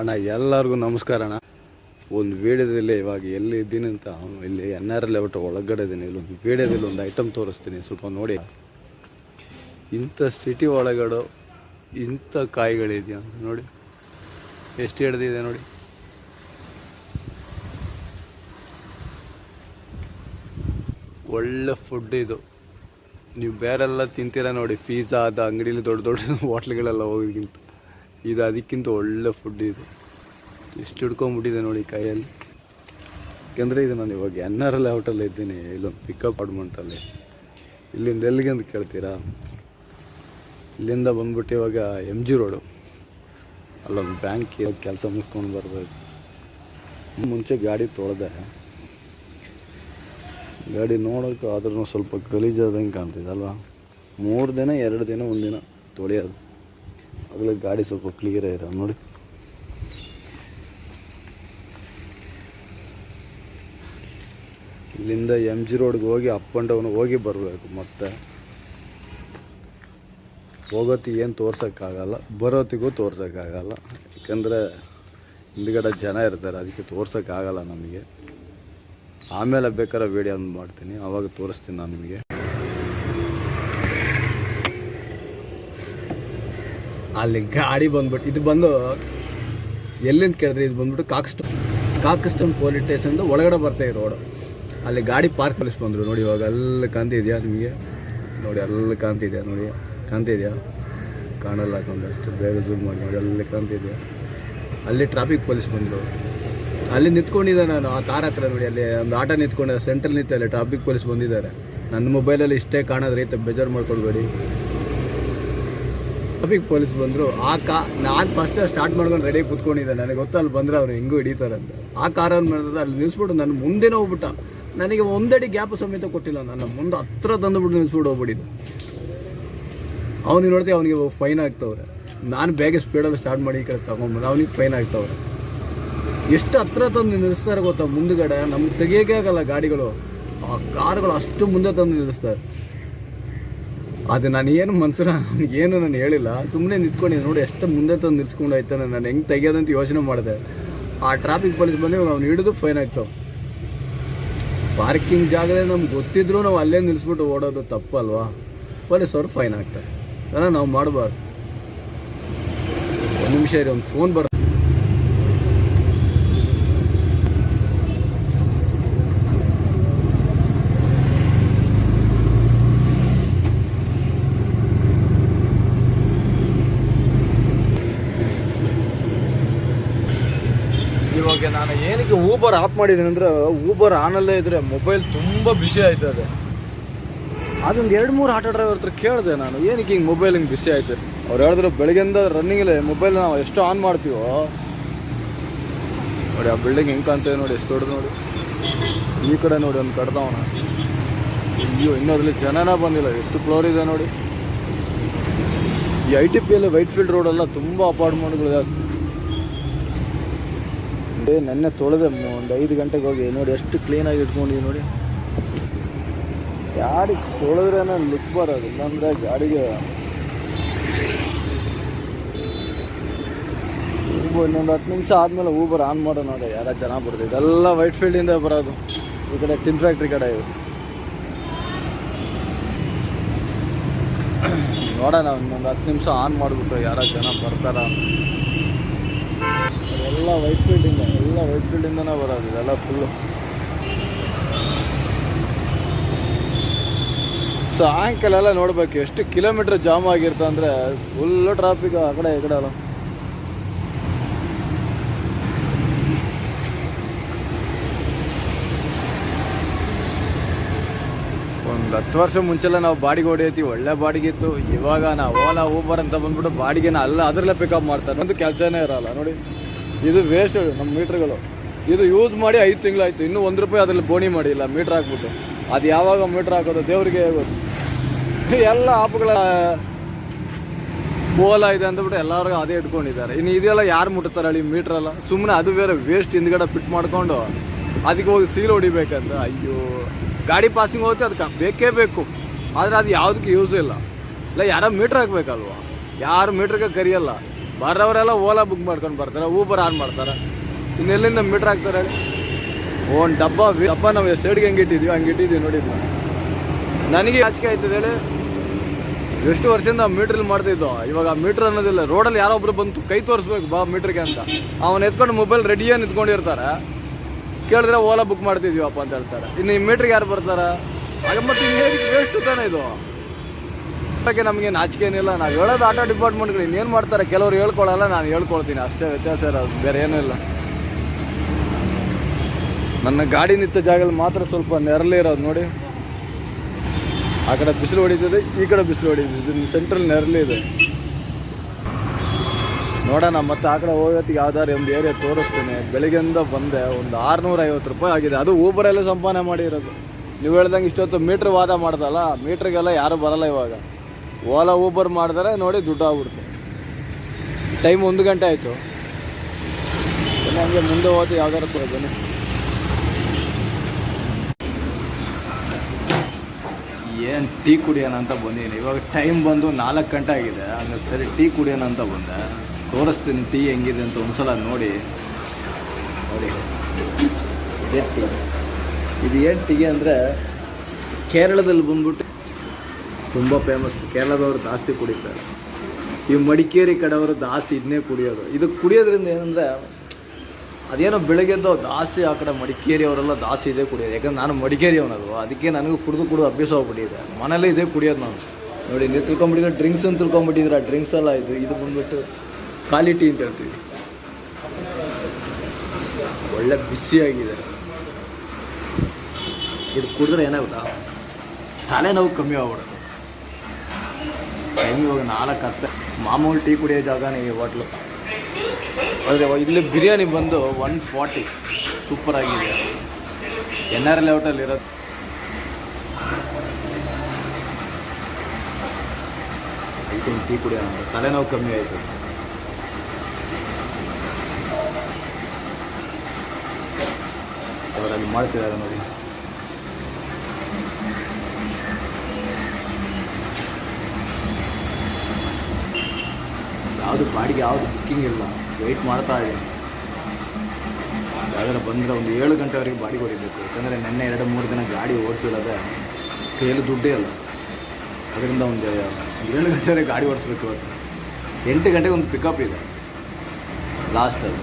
ಅಣ್ಣ, ಎಲ್ಲರಿಗೂ ನಮಸ್ಕಾರ ಅಣ್ಣ. ಒಂದು ವೀಡಿಯೋದಲ್ಲಿ ಇವಾಗ ಎಲ್ಲಿ ಇದ್ದೀನಿ ಅಂತ ಇಲ್ಲಿ ಎನ್ ಆರ್ ಎಲ್ ಔಟ್ ಒಳಗಡೆ ಇದ್ದೀನಿ. ಇಲ್ಲೊಂದು ವೀಡಿಯೋದಲ್ಲಿ ಒಂದು ಐಟಮ್ ತೋರಿಸ್ತೀನಿ, ಸ್ವಲ್ಪ ನೋಡಿ. ಇಂಥ ಸಿಟಿ ಒಳಗಡೆ ಇಂಥ ಕಾಯಿಗಳಿದೆಯಾ? ನೋಡಿ. ಎಷ್ಟು ಹಿಡ್ದಿದೆ ನೋಡಿ. ಒಳ್ಳೆ ಫುಡ್ ಇದು. ನೀವು ಬೇರೆಲ್ಲ ತಿಂತೀರ ನೋಡಿ ಪಿಜ್ಜಾ ಅದು ಅಂಗಡಿಲಿ ದೊಡ್ಡ ದೊಡ್ಡ ಹೋಟ್ಲ್ಗಳೆಲ್ಲ ಹೋಗಿಗಿಂತ ಇದು ಅದಕ್ಕಿಂತ ಒಳ್ಳೆ ಫುಡ್ ಇದು. ಎಷ್ಟು ಹಿಡ್ಕೊಂಬಿಟ್ಟಿದೆ ನೋಡಿ ಕೈಯಲ್ಲಿ. ಯಾಕೆಂದರೆ ಇದು ನಾನು ಇವಾಗ ಎನ್ ಆರ್ ಎಲ್ ಔಟಲ್ಲಿ ಇದ್ದೀನಿ, ಇಲ್ಲೊಂದು ಪಿಕಪ್ ಅಪಾರ್ಟ್ಮೆಂಟಲ್ಲಿ ಇಲ್ಲಿಂದ ಎಲ್ಲಿಗೆ ಅಂತ ಕೇಳ್ತೀರಾ? ಇಲ್ಲಿಂದ ಬಂದ್ಬಿಟ್ಟು ಇವಾಗ ಎಂ ಜಿ ರೋಡು ಅಲ್ಲೊಂದು ಬ್ಯಾಂಕ್ ಕೆಲಸ ಮುಗಿಸ್ಕೊಂಡು ಬರಬೇಕು. ಮುಂಚೆ ಗಾಡಿ ತೊಳೆದೆ. ಗಾಡಿ ನೋಡೋಕೆ ಆದ್ರೂ ಸ್ವಲ್ಪ ಗಲೀಜಾದಂಗೆ ಕಾಣ್ತಿದೆ ಅಲ್ವಾ? ಮೂರು ದಿನ, ಎರಡು ದಿನ, ಒಂದಿನ ತೊಳೆಯೋದು. ಆಗಲೇ ಗಾಡಿ ಸ್ವಲ್ಪ ಕ್ಲಿಯರ್ ಇರೋ ನೋಡಿ. ಇಲ್ಲಿಂದ ಎಂ ಜಿ ರೋಡ್ಗೆ ಹೋಗಿ ಅಪ್ ಆ್ಯಂಡ್ ಡೌನ್ ಹೋಗಿ ಬರಬೇಕು ಮತ್ತೆ. ಹೋಗೋತಿ ಏನು ತೋರ್ಸೋಕ್ಕಾಗಲ್ಲ, ಬರೋತಿಗೂ ತೋರ್ಸೋಕ್ಕಾಗಲ್ಲ. ಯಾಕಂದರೆ ಹಿಂದ್ಗಡೆ ಜನ ಇರ್ತಾರೆ, ಅದಕ್ಕೆ ತೋರ್ಸೋಕ್ಕಾಗಲ್ಲ ನಮಗೆ. ಆಮೇಲೆ ಬೇಕಾದ್ರೆ ವೀಡಿಯೋ ಮಾಡ್ತೀನಿ ಆವಾಗ ತೋರಿಸ್ತೀನಿ ನಾನು ನಿಮಗೆ. ಅಲ್ಲಿ ಗಾಡಿ ಬಂದ್ಬಿಟ್ಟು, ಇದು ಬಂದು ಎಲ್ಲಿಂದ ಕೇಳಿದ್ರೆ ಇದು ಬಂದ್ಬಿಟ್ಟು ಕಾಕ್ಸ್ಟ್, ಕಾಕ್ಸ್ಟೋನ್ ಪೊಲೀಸ್ ಸ್ಟೇಷನ್ದು ಒಳಗಡೆ ಬರ್ತಾ ಇದೆ ರೋಡು. ಅಲ್ಲಿ ಗಾಡಿ ಪಾರ್ಕ್ ಪೊಲೀಸ್ ಬಂದರು ನೋಡಿ, ಇವಾಗ ಅಲ್ಲಿ ಕಾಣ್ತಿದೆಯಾ ನಿಮಗೆ? ನೋಡಿ, ಅಲ್ಲಿ ಕಾಣ್ತಿದೆಯಾ ನೋಡಿ? ಕಾಣ್ತಿದ್ಯಾ? ಕಾಣಲ್ಲ ಕಂದಷ್ಟು, ಬೇಗ ಜೂಮ್ ಮಾಡಿ ನೋಡಿ, ಅಲ್ಲಿ ಕಾಣ್ತಿದ್ಯಾ? ಅಲ್ಲಿ ಟ್ರಾಫಿಕ್ ಪೊಲೀಸ್ ಬಂದರು. ಅಲ್ಲಿ ನಿಂತ್ಕೊಂಡಿದ್ದೆ ನಾನು, ಆ ತಾರ ಹತ್ರ ನೋಡಿ, ಅಲ್ಲಿ ಒಂದು ಆಟೋ ನಿಂತ್ಕೊಂಡೆ ಸೆಂಟ್ರಲ್ ನಿಂತೆ ಅಲ್ಲಿ ಟ್ರಾಫಿಕ್ ಪೊಲೀಸ್ ಬಂದಿದ್ದಾರೆ. ನನ್ನ ಮೊಬೈಲಲ್ಲಿ ಇಷ್ಟೇ ಕಾಣೋದು ರೈತ ಬೇಜಾರು ಮಾಡ್ಕೊಳ್ಬೇಡಿ. ಟ್ರಾಫಿಕ್ ಪೊಲೀಸ್ ಬಂದರು, ಆ ಕಾ ನಾನು ಫಸ್ಟ್ ಸ್ಟಾರ್ಟ್ ಮಾಡ್ಕೊಂಡು ರೆಡಿ ಕೂತ್ಕೊಂಡಿದ್ದೆ. ನನಗೆ ಗೊತ್ತು ಅಲ್ಲಿ ಬಂದರೆ ಅವ್ರು ಹೆಂಗೂ ಹಿಡಿತಾರೆ ಅಂತ ಆ ಕಾರನ್ನು ಮಾಡಿದ್ರೆ ಅಲ್ಲಿ ನಿಲ್ಲಿಸ್ಬಿಟ್ಟು ನನ್ನ ಮುಂದೆನೇ ಹೋಗ್ಬಿಟ್ಟ. ನನಗೆ ಒಂದಡಿ ಗ್ಯಾಪ್ ಸಮೇತ ಕೊಟ್ಟಿಲ್ಲ. ನನ್ನ ಮುಂದೆ ಹತ್ರ ತಂದುಬಿಟ್ಟು ನಿಲ್ಲಿಸ್ಬಿಟ್ಟು ಹೋಗ್ಬಿಟ್ಟಿದ್ದೆ. ಅವ್ನಿಗೆ ನೋಡ್ತೀವಿ ಅವನಿಗೆ ಫೈನ್ ಆಗ್ತವ್ರೆ. ನಾನು ಬೇಗ ಸ್ಪೀಡಲ್ಲಿ ಸ್ಟಾರ್ಟ್ ಮಾಡಿ ಈ ಕಡೆ ತಗೊಂಬಂದು ಅವ್ನಿಗೆ ಫೈನ್ ಆಗ್ತವ್ರೆ. ಎಷ್ಟು ಹತ್ರ ತಂದು ನಿಲ್ಲಿಸ್ತಾರೆ ಗೊತ್ತಾ? ಮುಂದುಗಡೆ. ನಮ್ಗೆ ತೆಗಿಯೋಕೆ ಆಗಲ್ಲ ಗಾಡಿಗಳು. ಆ ಕಾರ್ಗಳು ಅಷ್ಟು ಮುಂದೆ ತಂದು ನಿಲ್ಲಿಸ್ತಾರೆ ಅದು ನಾನು ಏನು ಮನ್ಸರ ಏನು ನಾನು ಹೇಳಿಲ್ಲ. ಸುಮ್ಮನೆ ನಿಂತ್ಕೊಂಡಿದ್ದೆ ನೋಡಿ ಎಷ್ಟು ಮುಂದೆ ತಂದು ನಿಲ್ಸ್ಕೊಂಡು ಆಯ್ತಾನೆ ನಾನು ಹೆಂಗೆ ತೆಗಿಯೋದಂತ ಯೋಚನೆ ಮಾಡಿದೆ. ಆ ಟ್ರಾಫಿಕ್ ಪೊಲೀಸ್ ಬಂದು ಅವ್ನು ಹಿಡಿದು ಫೈನ್ ಆಯ್ತು. ಪಾರ್ಕಿಂಗ್ ಜಾಗದಲ್ಲಿ ನಮ್ಗೆ ಗೊತ್ತಿದ್ರು ನಾವು ಅಲ್ಲೇ ನಿಲ್ಲಿಸ್ಬಿಟ್ಟು ಓಡೋದು ತಪ್ಪಲ್ವಾ? ಪೊಲೀಸ್ ಅವ್ರು ಫೈನ್ ಆಗ್ತಾರೆ. ಅಲ್ಲ, ನಾವು ಮಾಡಬಾರ್ದು. ಒಂದು ನಿಮಿಷ ಇರಿ, ಒಂದು ಫೋನ್ ಬರ ಇವಾಗ ನಾನು ಏನಕ್ಕೆ ಊಬರ್ ಆಫ್ ಮಾಡಿದ್ದೀನಿ ಅಂದರೆ ಊಬರ್ ಆನಲ್ಲೇ ಇದ್ರೆ ಮೊಬೈಲ್ ತುಂಬ ಬಿಸಿ ಆಯ್ತದೆ. ಅದೊಂದು ಎರಡು ಮೂರು ಆಟೋ ಡ್ರೈವರ್ ಹತ್ರ ಕೇಳಿದೆ ನಾನು, ಏನಕ್ಕೆ ಹಿಂಗೆ ಮೊಬೈಲ್ ಹಿಂಗೆ ಬಿಸಿ ಆಯ್ತು? ಅವ್ರು ಹೇಳಿದ್ರು ಬೆಳಗ್ಗೆಯಿಂದ ರನ್ನಿಂಗಲ್ಲೇ ಮೊಬೈಲ್ ನಾವು ಎಷ್ಟು ಆನ್ ಮಾಡ್ತೀವೋ? ನೋಡಿ, ಆ ಬಿಲ್ಡಿಂಗ್ ಹೆಂಗೆ ಕಾಣ್ತೇವೆ ನೋಡಿ, ಎಷ್ಟು ದೊಡ್ಡದು ನೋಡಿ. ಈ ಕಡೆ ನೋಡಿ, ಒಂದು ಕಡ್ದವನ ಅಯ್ಯೋ ಇನ್ನೂ ಅದ್ರಲ್ಲಿ ಜನನ ಬಂದಿಲ್ಲ, ಎಷ್ಟು ಫ್ಲೋರ್ ಇದೆ ನೋಡಿ. ಈ ಐ ಟಿ ಪಿ ಎಲ್ಲ ವೈಟ್ ಫೀಲ್ಡ್ ರೋಡೆಲ್ಲ ತುಂಬ ಅಪಾರ್ಟ್ಮೆಂಟ್ಗಳು ಜಾಸ್ತಿ. ನೆನ್ನೆ ತೊಳೆದೆ ಒಂದು ಐದು ಗಂಟೆಗೆ ಹೋಗಿ. ನೋಡಿ, ಎಷ್ಟು ಕ್ಲೀನಾಗಿ ಇಟ್ಕೊಂಡಿ ನೋಡಿ. ಗಾಡಿ ತೊಳೆದ್ರೆ ಲುಕ್ ಬರೋದು. ಇಲ್ಲಾಂದರೆ ಗಾಡಿಗೆ ಇನ್ನೊಂದು ಹತ್ತು ನಿಮಿಷ ಆದಮೇಲೆ ಊಬರ್ ಆನ್ ಮಾಡೋಣ ನೋಡಿ ಯಾರ ಜನ ಬರ್ತದೆ ಇದೆಲ್ಲ ವೈಟ್ ಫೀಲ್ಡಿಂದ ಬರೋದು. ಈ ಕಡೆ ಟಿನ್ ಫ್ಯಾಕ್ಟ್ರಿ ಕಡೆ ಇವು ನೋಡೋಣ, ಇನ್ನೊಂದು ಹತ್ತು ನಿಮಿಷ ಆನ್ ಮಾಡಿಬಿಟ್ಟು ಯಾರ ಜನ ಬರ್ತಾರ ಎಲ್ಲ ವೈಟ್ ಫೀಲ್ಡಿಂದ ಎಲ್ಲ ವೈಟ್ ಫೀಲ್ಡಿಂದನೇ ಬರೋದು, ಇದೆಲ್ಲ ಫುಲ್ಲು ಸಾಯಂಕಾಲ ಎಲ್ಲ ನೋಡ್ಬೇಕು, ಎಷ್ಟು ಕಿಲೋಮೀಟ್ರ್ ಜಾಮ್ ಆಗಿರ್ತ ಅಂದರೆ ಫುಲ್ಲು ಟ್ರಾಫಿಕ್ ಆ ಕಡೆ ಈ ಕಡೆ ಅಲ್ಲ ಒಂದು ಹತ್ತು ವರ್ಷ ಮುಂಚೆಲ್ಲ ನಾವು ಬಾಡಿಗೆ ಹೊಡಿಯತ್ತೀವಿ, ಒಳ್ಳೆ ಬಾಡಿಗೆ ಇತ್ತು. ಇವಾಗ ನಾವು ಓಲಾ ಊಬರ್ ಅಂತ ಬಂದ್ಬಿಟ್ಟು ಬಾಡಿಗೆನ ಅಲ್ಲ, ಅದರಲ್ಲೇ ಪಿಕಪ್ ಮಾಡ್ತಾರೆ. ಒಂದು ಕೆಲಸನೇ ಇರಲ್ಲ, ನೋಡಿ. ಇದು ವೇಸ್ಟ್ ನಮ್ಮ ಮೀಟ್ರ್ಗಳು. ಇದು ಯೂಸ್ ಮಾಡಿ ಐದು ತಿಂಗಳಾಯಿತು. ಇನ್ನೂ ಒಂದು ರೂಪಾಯಿ ಅದರಲ್ಲಿ ಬೋಣಿ ಮಾಡಿಲ್ಲ, ಮೀಟ್ರ್ ಹಾಕ್ಬಿಟ್ಟು. ಅದು ಯಾವಾಗ ಮೀಟ್ರ್ ಹಾಕೋದು ದೇವರಿಗೆ ಗೊತ್ತು. ಎಲ್ಲ ಆಪ್ಗಳ ಬೋಲ ಇದೆ ಅಂದ್ಬಿಟ್ಟು ಎಲ್ಲರಿಗೂ ಅದೇ ಇಟ್ಕೊಂಡಿದ್ದಾರೆ. ಇನ್ನು ಇದೆಲ್ಲ ಯಾರು ಮುಟ್ಟಿಸ್ತಾರೆ ಹೇಳಿ ಮೀಟ್ರಲ್ಲ? ಸುಮ್ಮನೆ ಅದು ಬೇರೆ ವೇಸ್ಟ್ ಹಿಂದ್ಗಡೆ ಫಿಟ್ ಮಾಡ್ಕೊಂಡು ಅದಕ್ಕೆ ಹೋಗಿ ಸೀಲ್ ಹೊಡಿಬೇಕಂತ. ಅಯ್ಯೋ, ಗಾಡಿ ಪಾಸಿಂಗ್ ಹೋಗುತ್ತೆ ಅದಕ್ಕೆ ಬೇಕೇ ಬೇಕು. ಆದರೆ ಅದು ಯಾವುದಕ್ಕೆ ಯೂಸ್ ಇಲ್ಲ. ಇಲ್ಲ, ಯಾರೋ ಮೀಟ್ರ್ ಹಾಕ್ಬೇಕಲ್ವ? ಯಾರು ಮೀಟ್ರಿಗೆ ಕರಿಯಲ್ಲ. ಬರೋರೆಲ್ಲ ಓಲಾ ಬುಕ್ ಮಾಡ್ಕೊಂಡು ಬರ್ತಾರೆ ಊಬರ್ ಆನ್ ಮಾಡ್ತಾರೆ. ಇನ್ನೆಲ್ಲಿಂದ ಮೀಟ್ರ್ ಹಾಕ್ತಾರೆ ಹೇಳಿ? ಒಂದು ಡಬ್ಬ ಡಬ್ಬ ನಾವು ಸೈಡ್ಗೆ ಹೆಂಗೆ ಇಟ್ಟಿದ್ವಿ, ಹಂಗೆ ಇಟ್ಟಿದ್ವಿ ನೋಡಿದ್ವಿ ನನಗೆ ಆಚಿಕೆ ಆಯ್ತದೆ ಹೇಳಿ. ಎಷ್ಟು ವರ್ಷದಿಂದ ಮೀಟ್ರಲ್ಲಿ ಮಾಡ್ತಿದ್ದೋ ಇವಾಗ ಮೀಟ್ರ್ ಅನ್ನೋದಿಲ್ಲ ರೋಡಲ್ಲಿ ಯಾರೋ ಒಬ್ರು ಬಂತು ಕೈ ತೋರಿಸ್ಬೇಕು ಬಾ ಮೀಟ್ರಿಗೆ ಅಂತ. ಅವನು ಎತ್ಕೊಂಡು ಮೊಬೈಲ್ ರೆಡಿಯಾಗಿ ನಿಂತ್ಕೊಂಡಿರ್ತಾರೆ? ಕೇಳಿದ್ರೆ ಓಲಾ ಬುಕ್ ಮಾಡ್ತಿದ್ವಿಪ್ಪ ಅಂತ ಹೇಳ್ತಾರೆ. ಇನ್ನು ಈ ಮೀಟ್ರಿಗೆ ಯಾರು ಬರ್ತಾರೆ? ಆಗ ಮತ್ತೆ ವೇಸ್ಟ್ ತಾನೇ ಇದು? ಬಗ್ಗೆ ನಮಗೆ ನಾಚಿಕೆ ಏನಿಲ್ಲ. ನಾವು ಹೇಳೋದು ಆಟೋ ಡಿಪಾರ್ಟ್ಮೆಂಟ್ಗಳು ಇನ್ನೇನು ಮಾಡ್ತಾರೆ? ಕೆಲವರು ಹೇಳ್ಕೊಳ್ಳಲ್ಲ ನಾನು ಹೇಳ್ಕೊಳ್ತೀನಿ. ಅಷ್ಟೇ ವ್ಯತ್ಯಾಸ ಇರೋದು. ಬೇರೆ ಏನೂ ಇಲ್ಲ. ನನ್ನ ಗಾಡಿ ನಿಂತ ಜಾಗದಲ್ಲಿ ಮಾತ್ರ ಸ್ವಲ್ಪ ನೆರಳೇ ಇರೋದು ನೋಡಿ. ಆ ಕಡೆ ಬಿಸಿಲು ಹೊಡಿತಿದೆ, ಈ ಕಡೆ ಬಿಸಿಲು ಹೊಡಿತದೆ. ಸೆಂಟ್ರಲ್ ನೆರಳಿದೆ ನೋಡೋಣ, ಮತ್ತೆ ಆ ಕಡೆ ಹೋಗೋತ್ತಿಗೆ ಯಾವ್ದಾರು ಒಂದು ಏರಿಯಾ ತೋರಿಸ್ತೇನೆ. ಬೆಳಿಗ್ಗೆಯಿಂದ ಬಂದೆ, ಒಂದು ಆರುನೂರ ಐವತ್ತು ರೂಪಾಯಿ ಆಗಿದೆ. ಅದು ಊಬರಲ್ಲೇ ಸಂಪಾದನೆ ಮಾಡಿರೋದು. ನೀವು ಹೇಳ್ದಂಗೆ ಇಷ್ಟೊತ್ತು ಮೀಟ್ರ್ ವಾದ ಮಾಡ್ದಲ್ಲ ಮೀಟ್ರಿಗೆಲ್ಲ ಯಾರೂ ಬರಲ್ಲ ಇವಾಗ. ಓಲಾ ಊಬರ್ ಮಾಡಿದ್ರೆ, ನೋಡಿ ದುಡ್ಡು ಆಗ್ಬಿಡ್ತು ಟೈಮ್ ಒಂದು ಗಂಟೆ ಆಯಿತು. ಹಂಗೆ ಮುಂದೆ ಹೋಗಿ ಯಾವ್ದಾರು ತಗೋ ಬನ್ನಿ. ಏನು ಟೀ ಕುಡಿಯೋಣ ಅಂತ ಬಂದಿದ್ದೀನಿ ಇವಾಗ ಟೈಮ್ ಬಂದು ನಾಲ್ಕು ಗಂಟೆ ಆಗಿದೆ. ಹಂಗೆ ಸರಿ, ಟೀ ಕುಡಿಯೋಣ ಅಂತ ಬಂದೆ. ತೋರಿಸ್ತೀನಿ ಟೀ ಹೆಂಗಿದೆ ಅಂತ ಒಂದ್ಸಲ ನೋಡಿ. ನೋಡಿ. ಇದು ಏನು ಟೀ ಅಂದರೆ ಕೇರಳದಲ್ಲಿ ಬಂದ್ಬಿಟ್ಟು ತುಂಬ ಫೇಮಸ್ ಕೇರಳದವರು ಜಾಸ್ತಿ ಕುಡಿತಾರೆ. ಈ ಮಡಿಕೇರಿ ಕಡೆಯವರು ಜಾಸ್ತಿ ಇದನ್ನೇ ಕುಡಿಯೋದು. ಇದು ಕುಡಿಯೋದ್ರಿಂದ ಏನಂದರೆ, ಅದೇನೋ ಬೆಳಗ್ಗೆದ್ದು ಜಾಸ್ತಿ ಆ ಕಡೆ ಮಡಿಕೇರಿ ಅವರೆಲ್ಲ ಜಾಸ್ತಿ ಇದೇ ಕುಡಿಯೋದು. ಯಾಕಂದ್ರೆ ನಾನು ಮಡಿಕೇರಿ ಅದಕ್ಕೆ ನನಗೂ ಕುಡಿದು ಕುಡಿದು ಅಭ್ಯಾಸ ಹೋಗ್ಬಿಟ್ಟಿದೆ ಮನೇಲಿ ಇದೇ ಕುಡಿಯೋದು ನಾನು. ನೋಡಿ, ನೀವು ತಿಳ್ಕೊಂಬಿಟ್ಟಿದ್ರೆ ಡ್ರಿಂಕ್ಸ್ ಅಂತ ತಿಳ್ಕೊಂಬಿಟ್ಟಿದ್ರೆ ಆ ಡ್ರಿಂಕ್ಸ್ ಎಲ್ಲ ಇದು. ಇದು ಬಂದ್ಬಿಟ್ಟು ಕ್ವಾಲಿಟಿ ಅಂತ ಹೇಳ್ತೀವಿ. ಒಳ್ಳೆ ಬಿಸಿಯಾಗಿದೆ ಇದು ಕುಡಿದ್ರೆ ಏನಾಗುತ್ತಾ? ತಲೆನೋವು ಕಮ್ಮಿ ಆಗ್ಬಿಡುತ್ತೆ. ಟೈಮ್ ಇವಾಗ ನಾಲ್ಕು ಹತ್ತು. ಮಾಮೂಲಿ ಟೀ ಕುಡಿಯೋ ಜಾಗನೇ ಈ ಹೋಟ್ಲು. ಆದರೆ ಇಲ್ಲಿ ಬಿರಿಯಾನಿ ಬಂದು ಒನ್ ಫಾರ್ಟಿ ಸೂಪರ್ ಆಗಿದೆ. ಎನ್ ಆರ್ ಲೇಔಟಲ್ಲಿ ಇರೋದು. ಐದು ಟೀ ಕುಡಿಯೋಣ. ತಲೆನೋವು ಕಮ್ಮಿ ಆಯಿತು. ಅವರಲ್ಲಿ ಮಾಡ್ತಿದ್ದಾರೆ ನೋಡಿ. ಯಾವುದು ಬಾಡಿಗೆ, ಯಾವುದು ಬುಕ್ಕಿಂಗ್ ಇಲ್ಲ. ವೆಯ್ಟ್ ಮಾಡ್ತಾ ಇದೆ ಯಾವ್ದಾರ ಬಂದರೆ ಒಂದು ಏಳು ಗಂಟೆವರೆಗೆ ಬಾಡಿ ಹೊಡಿಬೇಕು. ಯಾಕಂದರೆ ನೆನ್ನೆ ಎರಡು, ಮೂರು ದಿನ ಗಾಡಿ ಓಡಿಸಿಲ್ಲದೆ ಕೈಯಲ್ಲಿ ದುಡ್ಡೇ ಇಲ್ಲ. ಅದರಿಂದ ಒಂದು ಏಳು ಗಂಟೆವರೆಗೆ ಗಾಡಿ ಓಡಿಸ್ಬೇಕು ಇವತ್ತು. ಎಂಟು ಗಂಟೆಗೆ ಒಂದು ಪಿಕಪ್ ಇದೆ. ಲಾಸ್ಟಲ್ಲಿ